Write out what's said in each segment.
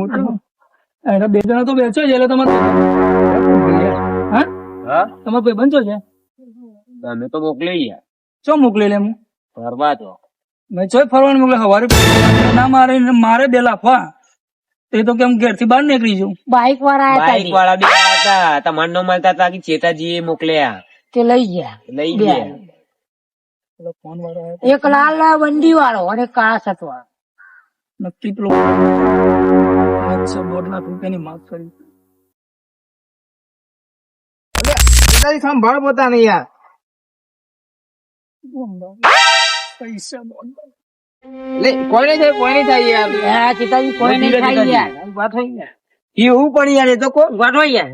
મોટો એટલે બે જણા તો બેસો છે એટલે તમારે હા? હા? તમારે ભાઈ બંધો છે? તમે તો મોકલી ગયા. ચો મોકલી લે હું ફરવા તો. મેં ચોય ફરવાનું મોકલે? હવારે ના મારે મારે બે લાફા તે તો કેમ ઘેરથી બહાર નીકળી જવું બાઈક વાળા બાઈક વાળા બે હતા. તમારે ન મળતા હતા કે ચેતાજી એ મોકલ્યા? તે લઈ ગયા. લઈ ગયા. એક લાલ વંડી વાળો અને કાળા વાળો નક્કી પેલો અચ્છા દોઢ લાખ રૂપિયાની માફ કરી? તારી સંભાળ પોતાની યાર. પૈસા લે કોઈ નહીં થાય કોઈ નહીં થાય યાર. હા સીતાજી કોઈ નહીં ધીરે યાર. વાત હોય યાર. એવું પણ યાર એ તો કોણ? વાત હોય યાર.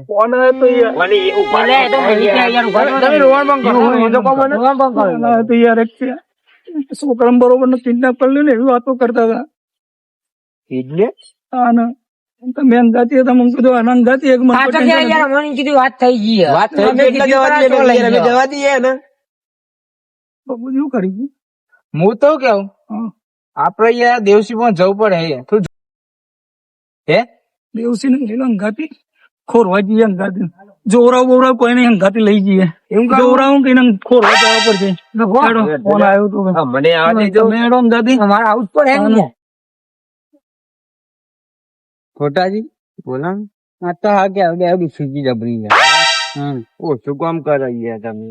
તો યાર? એટલે એ તો મળી ગયા યાર. ઊભા તમે રોવાનું બંધ કરો હું તો કહું મને? ભગવાન પણ કરે. ફોન આવ્યો તો યાર? એક છે. બરોબર ને કિડનેપ કરી લ્યો ને એવી વાતો કરતા હતા. એટલે? તમે કીધું આના અંગાતી એક મને પાછળ tension થી યાર અમને કીધું વાત થઈ ગઈ વાત થઈ ગઈ જવા દઈએ તો લઈ અમે જાઓ. જવા દઈએ ને બધું એવું કરી હું તો કેવું આપડે યાર દેવસી પણ જવું પડે હે. તું હે? દેવસી ને લઈ લો અંગાતી ખોરવા જઈએ અંગાતી જોરાવ બોરાવ કોઈ નહીં અંગાતી લઈ જઈએ? જોરાવ કઈ ખોરવા જવા પડશે. ફોન આવ્યો તો. મને અમારા પર એમ ને ખોટાજી બોલા આ તો હા કે હવે આવડી સુજી જબરી યાર ઓછું કામ કરે યાર તમે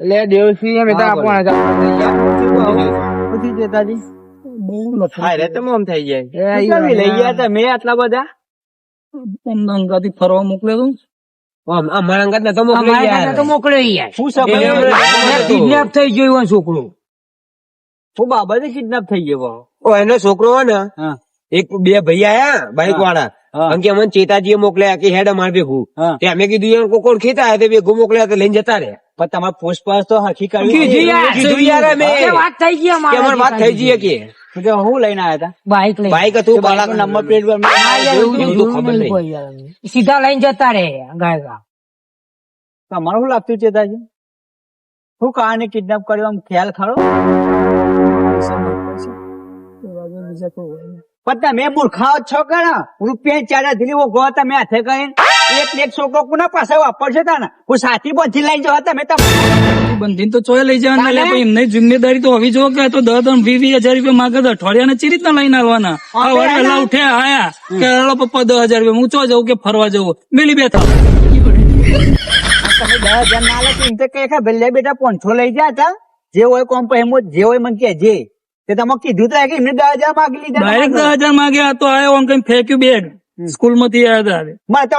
એટલે દેવસી એમ એટલે આપણને પછી ચેતાજી. બહુ હા રે તો મોમ થઈ જાય. લઈ ગયા તમે આટલા બધા? અંગાતી ફરવા મોકલ્યો તો આમ અમારા અંગત ને તો તો મોકલ્યો યાર શું સંબંધ કિડનેપ થઈ ગયો છોકરો. શું બાબતે કિડનેપ થઈ ગયો ઓ એનો છોકરો હોય ને હા. એક બે ભાઈ આયા બાઈક વાળા અંકે અમને ચેતાજીએ મોકલ્યા કે હેડ અમારે ભેગું. તે અમે કીધું યાર કોણ ખેતા આવ્યા ભેગું મોકલ્યા તો લઈને જતા રહ્યા. પણ તમારે પોસ્ટ તો અમે. એ વાત થઈ ગઈ કે વાત થઈ જઈએ કે હું લઈને આવ્યા હતા બાઈક લઈ બાઈક હતું બાળક નંબર પ્લેટ પર. સીધા લઈને જતા રે ગાયકા. તમારું શું લાગતું ચેતાજી? શું કારણે કિડનેપ કર્યો આમ ખ્યાલ ખરો? બીજા કોઈ. પણ તમે મૂર્ખાઓ છો કે રૂપિયા ચાર હજાર ઓગો તમે હાથે કરીને એક ને એક છોકરો કોના પાસે વાપરશે તાને. હું સાથી બંધી લઈને જવા તમે બંધીને તો ચોય લઈ જવાના લે પણ એમની જિમ્મેદારી તો હોવી જો કે તો દસ દસ વીસ વીસ હજાર રૂપિયા માગે તો અઠવાડિયાને ચી રીતના લઈને આવવાના? વળી વહેલા આયા કે હાલો પપ્પા દસ હજાર રૂપિયા હું ચો જવું કે ફરવા જવું? મેલી બેઠા. તમે દસ હજાર ના લે તો એમ તો કહે કે ભલે બેટા પાંચસો લઈ ગયા હતા જે હોય કોમ પર જે હોય મને કે જે. તે તમે કીધું તો કે એમને દસ હજાર માગી લીધા ડાયરેક્ટ દસ હજાર માગ્યા તો આયો આમ કઈ ફેંક્યું બેગ. સ્કૂલમાંથી આવ્યા હતા મને તો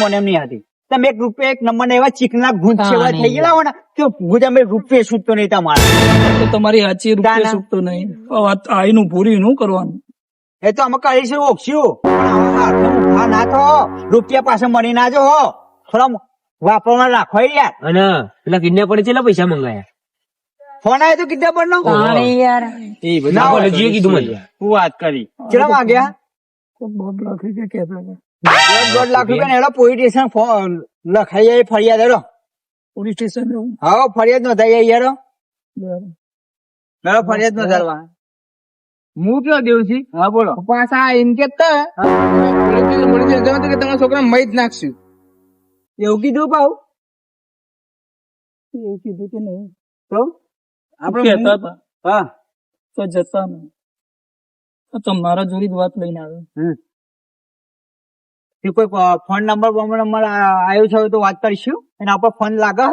મને એમ નહીં હતી તમે એક રૂપિયા એક નંબર એવા ચીકના ગુંજ સેવા થઈ ગયેલા હોય ને તો ગુજ અમે રૂપિયા છૂટતો નહીં તમારે. તો તમારી સાચી રૂપિયા ના. છૂટતો નહીં. આ આઈનું પૂરી નું કરવાનું. એ તો અમે કરીશું ઓછું પણ ના તો રૂપિયા પાસે મળી ના જો હો. થોડા વાપરવા રાખો યાર. અને પેલા કિડનેપ પડે છે પૈસા મંગાયા? ફોન આવ્યો તો કિડનેપ નો તાણે યાર. એ બધા બોલે જે કીધું મને. હું વાત કરી. કેટલા માંગ્યા દોઢ લાખ રૂપિયા કે દોઢ દોઢ લાખ રૂપિયા એનો પોલીસ સ્ટેશન ફોન લખાઈ જાય ફરિયાદ હેડો. પોલીસ સ્ટેશન હા? ફરિયાદ નોંધાઈ જાય યારો બરાબર. ફરિયાદ નોંધાવા. હું કયો દેવસી હા બોલો. પાછા એમ કે તમારા છોકરા મહી જ નાખશું. એવું કીધું પાઉ? એવું કીધું કે નહીં. તો? કહેતા હતા હા. તો જતા નહીં. તો તમારા જોડી જ વાત લઈને આવ્યો. કોઈ ફોન નંબર બોમ્બર નંબર આવ્યો છે તો વાત કરીશું એના ઉપર ફોન લાગે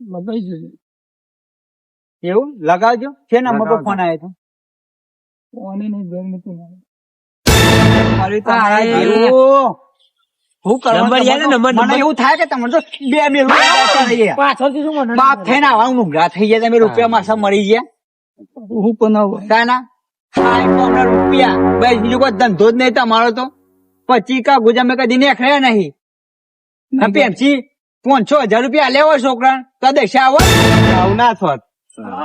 લગાવી જજો. એવું? લગાવજો. છે નંબર પર ફોન આવ્યો ફોન નહીં ઘર નથી મારે. તો હા, એ- એવું. હું નંબર યાદ નંબર, મને એવું થાય કે તમે તો બે બે રૂપિયા થઈ ગયા પાછળથી શું મને બાપ થઈને આવા ઊંઘા થઈ ગયા તમે રૂપિયા માસા મળી ગયા. હું પણ આવું. તાના રૂપિયા. બસ બીજો કોઈ ધંધો જ નહીં તમારો તો. પછી કા ગુજા મેં કદી નહીં. આ પેપ્સી પાંચસો હજાર રૂપિયા લેવો છોકરા તો દેશે આવો. આવું ના થોત.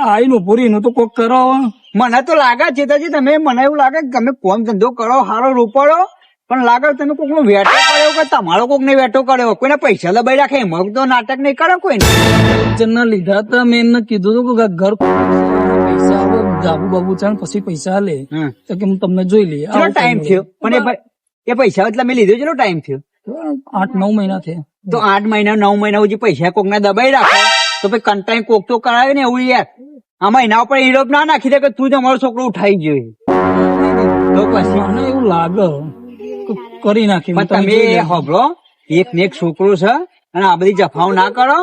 આઈનું પૂરી નું તો કોક કરો. મને તો લાગે છે તમે મને એવું લાગે કે તમે કોમ ધંધો કરો સારો રૂપાડો પણ લાગે તમે કોક નો વેટો કર્યો કે તમારો કોક ને વેટો કર્યો? કોઈને પૈસા દબાઈ રાખે મગ તો નાટક નહીં કરે કોઈ જણના લીધા તો મેં એમને કીધું હતું કે ઘર પૈસા આવે બાબુ છે પછી પૈસા લે. તો કે હું તમને જોઈ લઈએ. ટાઈમ થયો. પણ એ પૈસા એટલે મેં લીધો કેટલો ટાઈમ થયો? આઠ નવ મહિના થયા. તો આઠ મહિના નવ મહિના સુધી પૈસા કોક ને દબાઈ રાખો? તો પછી કંટાઈ કોક તો કરાવે ને એવું યાર. આમાં એના ઉપર ઈરોપ ના નાખી દે કે તું જ અમારો છોકરો ઉઠાઈ ગયો તો પછી મને એવું લાગે કરી નાખી. તમે. હોભળો. એક ને એક છોકરો છે અને આ બધી જફાઓ ના કરો.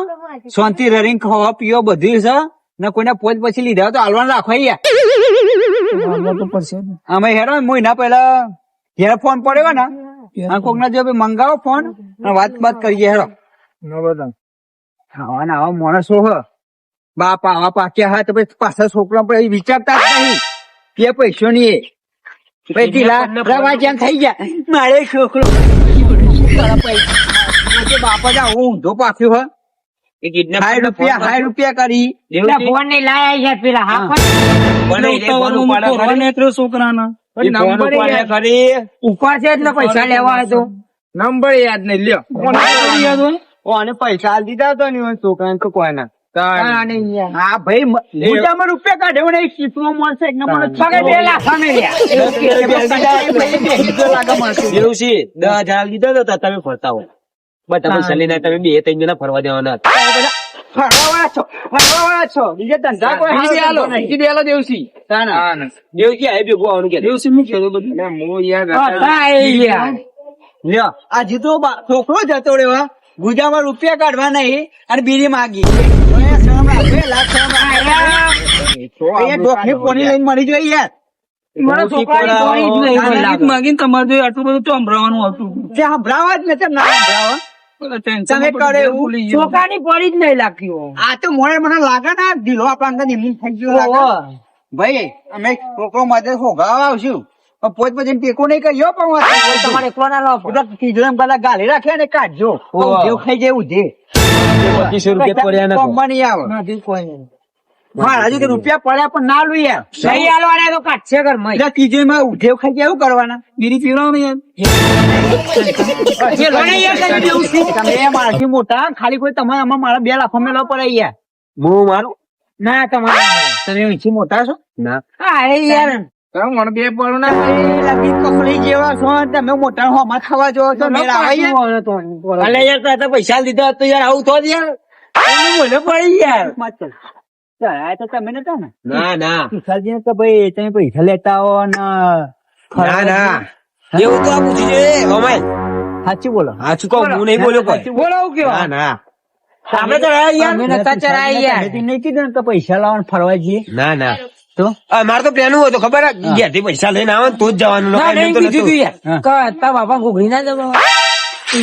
શાંતિ રરીને ખાવા પીવો બધું છે. ને કોઈને પોત પછી લીધા હોય તો હાલવાનું રાખો યાર. અમે હેરો મહિના પહેલા હેરા ફોન પડ્યો ને આ કોક ના જો મંગાવો ફોન અને વાત બાત કરીએ હેરો. આવા ને આવા માણસો હ. બાપ આવા પાક્યા હા તો પછી પાછા છોકરા પર વિચારતા જ નહીં. કે પૈસો ની એ પછી ઢીલા રવા જેમ થઈ ગયા. મારે છોકરો પૈસા બાપા જા હું ઊંધો પાક્યો હ. હાય રૂપિયા હાય રૂપિયા કરી. ફોનની લાયા છે પેલા હા છોકરાના. ઉપર છે એટલે પૈસા લેવા હતો નંબર યાદ નહીં લ્યો. અને પૈસા આલી દીધા તો નહીં છોકરા કોઈના કોઈ ના હા ભાઈ મોટામાં રૂપિયા કાઢ્યો ને એક મળશે એક નંબર પગે બે લાખ અમે રહ્યા. દસ હજાર લીધા હતા તમે ફરતા હો. બસ તમે સલી ના તમે બે ત્રણ જણા ફરવા દેવાના ફરવાવાળા છો ફરવાવાળા છો. બીજા ધંધા કોઈ હાથ નહીં. દેવસી તાના. દેવસી આ ભેગું આવવાનું કે. દિવસે મેં કીધું બધું. હા, એ રહ્યા. લ્યો આજે તો છોકરો જતો રેવા ગુજામાં રૂપિયા કાઢવા નહીં અને બીજી માગી. ઓય, શરમ રાખો, એ લાખ શરમ રાખો. અહીંયા ડોકની પોની લઈને મરી જોઈ યાર મને છોકરાની પડી જ નહીં લાગતી આ તો મોડે મને લાગે ને ઢીલો આપણા અંદર થઈ ગયો લાગે. ભાઈ અમે છોકરો માટે ભોગાવા આવશું. પોત પછી ટેકો નહીં કર્યો પણ તમારે કોના પડે. બધા કીધું પેલા ગાલી રાખે ને કાઢજો. જેવું ખાઈ જેવું જે પચીસો રૂપિયા પડ્યા નથી. કોમમાં આવે. નથી કોઈ મારા હજુ તો રૂપિયા પડ્યા પણ ના લું યાર નહીં આલવાના તો કાઢશે ઘરમાં. એટલે ત્રીજો એમાં ઉધેવ ખાઈ જાય કરવાના. બીડી પીવડાવો યાર મોટા ખાલી કોઈ તમારે આમાં મારા બે લાફા મેળવા પડે યાર હું મારું? ના તમારે તમે અહીંથી મોટા છો? ના. હા એ યાર મને બે પડું ના એ લગી જેવા છો. તમે મોટા હોમાં થવા જો છો મેળ આવે યાર? અલે યાર તો તો પૈસા લીધા તો યાર આવું તો યાર. મને પડી યાર. ચાલ, તો તમે નતા ને? ના ના. વિશાલજી કે ભાઈ તમે પૈસા લેતા હો ને. ના ના. એવું તો પૂછી જોઈએ અમાય સાચું બોલો. સાચું કહું હું નહીં બોલ્યો કોઈ. બોલાવું કેવા? ના ના. તો યાર. અમે નતા ચરાય યાર. નહીં કીધું પૈસા લાવવાનું ફરવા જઈએ. ના ના. મારે તો પ્લાન હતું ખબર ઘેરથી પૈસા લઈને આવે તો જ જવાનું તારા બાપા ઘૂઘરી ના દબાવા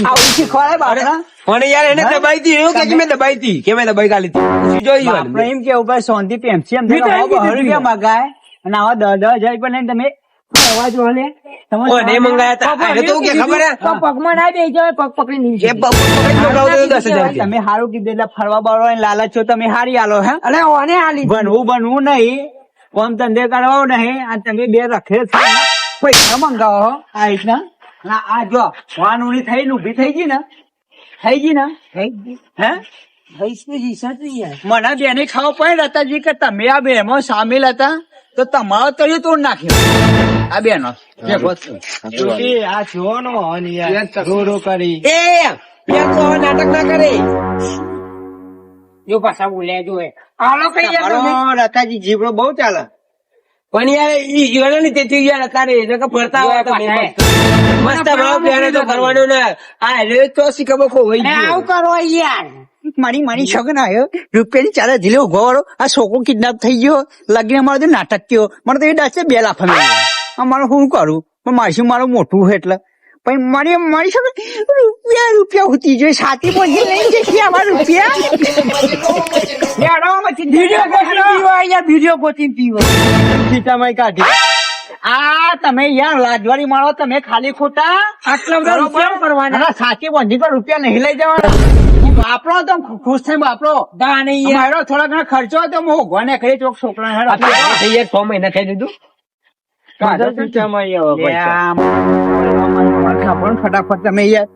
આવું શીખવાડે બાપરા. પણ યાર એને દબાઈ હતી એવું કે કે મેં દબાઈ હતી? કે મેં દબાઈ ગાલી હતી? જોઈ બાપરે એમ કેવું ભાઈ સોનથી પેન્સી એમ મેં તો એમ કીધું રૂપિયા મગાય. અને આવા દસ દસ હજાર રૂપિયા લઈને તમે મંગાયા હતા તો કે ખબર પગમાં ના પગ પકડી નીચે હારું કીધું એટલે ફરવા બરવા લાલચ છો તમે હારી આલો હે? અને ઓને આલી બનવું બનવું નહીં. કોમ ધંધે કરવા નહીં. આ તમે બે રખે છે. પૈસા મંગાવો આ રીતના. અને આ જો વાનુની થઈ ને ઊભી થઈ ગઈ ને. થઈ ગઈ ને? હે? મને બેને ખાવા પડે હતા કે તમે આ બેમાં સામેલ હતા તો તમારો તળિયો તોડ નાખ્યો. આ બેનો. આ જોવાનો કરી. એ યાર તો હવે નાટક ના કરે. જો પાછા બોલ્યા જો આલો કઈ રતાજી જીવડો બહુ ચાલે. પણ યાર ઈ જીવડો ને તેથી યાર તારે એ કે ફરતા હોય તો મસ્ત ભાવ પહેરે તો કરવાનો ને. આ રે તો શીખબો કો હોય આવું કરો યાર. મારી મારી છગન આવ્યો રૂપિયાની ચાલે ધીલે ઊભો વાળો આ છોકરો કિડનેપ થઈ ગયો. લગીને મારો તો નાટક કયો મને તો એ ડાચે બે લાફા અમારે શું કરું? પણ મારી મારું મોટું એટલે? પણ મારી મળી શકે રૂપિયા રૂપિયા હોતી જોઈએ. સાથી પહોંચી લઈ જશે આવા રૂપિયા. વીડિયો ગોતી પીવો ખીચામાં કાઢી. આ તમે યાર લાજવારી માળો તમે ખાલી ખોટા આટલા બધા રૂપિયા કરવાના સાચી બંધી પર રૂપિયા નહીં લઈ જવાના. બાપરો તો ખુશ થઈ બાપરો. દા નહીં યાર. મારો થોડા ઘણા ખર્ચો તો હું ભગવાને કરી ચોક છોકરા હેડો. થઈ છ મહિના થઈ દીધું ફટાફટ તમે યાર